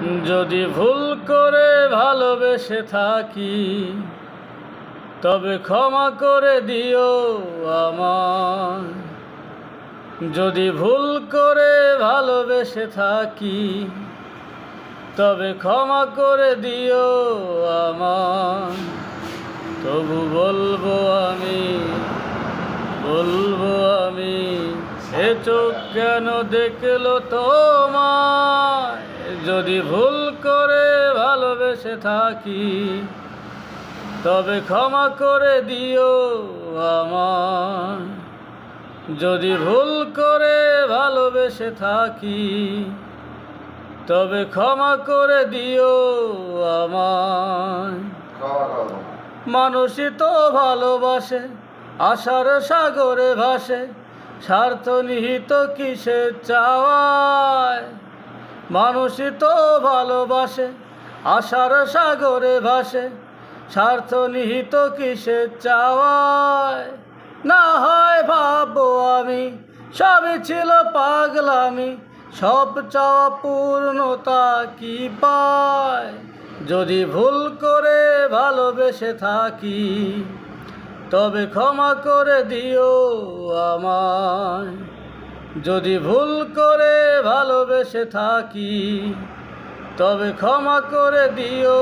যদি ভুল করে ভালোবেসে থাকি, তবে ক্ষমা করে দিও আমার যদি ভুল করে ভালোবেসে থাকি, তবে ক্ষমা করে দিও আমার তবু বলব আমি বলব আমি, সে চোখ কেন দেখল তোমায়? যদি ভুল করে ভালোবেসে থাকি, তবে ক্ষমা করে দিও আমার যদি ভুল করে ভালোবেসে থাকি, তবে ক্ষমা করে দিও আমার মানুষই তো ভালোবাসে, আশার সাগরে ভাসে, স্বার্থ নিহিত কিসের চাওয়ায়? মানুষই তো ভালোবাসে, আশার সাগরে ভাসে, স্বার্থ নিহিত কিসের চাওয়ায়? না হয় ভাববো আমি সবই ছিল পাগলামি, সব চাওয়া পূর্ণতা কি পায়? যদি ভুল করে ভালোবেসে থাকি, তবে ক্ষমা করে দিও আমায়। যদি ভুল করে ভালোবেসে থাকি, তবে ক্ষমা করে দিও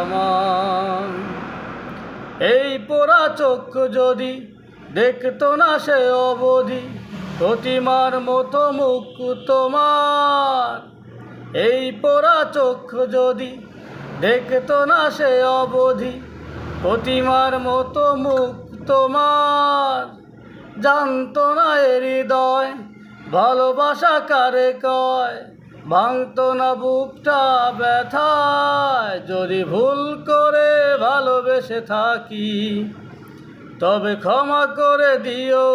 আমার এই পোড়া চক্ষু যদি দেখতো না সে অবধি, প্রতিমার মতো মুখ তোমার। এই পোড়া চক্ষু যদি দেখতো না সে অবধি, প্রতিমার মতো মুখ তোমার। জানতো না এ হৃদয়, ভালোবাসা কারে কয়? ভাঙতো না বুকটা ব্যথায়, যদি ভুল করে ভালোবেসে থাকি, তবে ক্ষমা করে দিও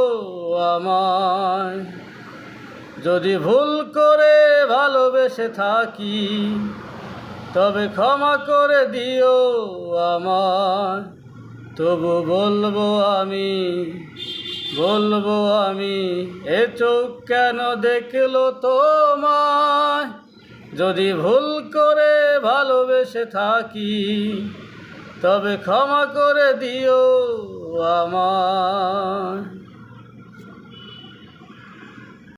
আমায়। যদি ভুল করে ভালোবেসে থাকি, তবে ক্ষমা করে দিও আমায়। তবু বলব আমি বলব আমি, এ চোখ কেন দেখল তোমায়? যদি ভুল করে ভালোবেসে থাকি, তবে ক্ষমা করে দিও।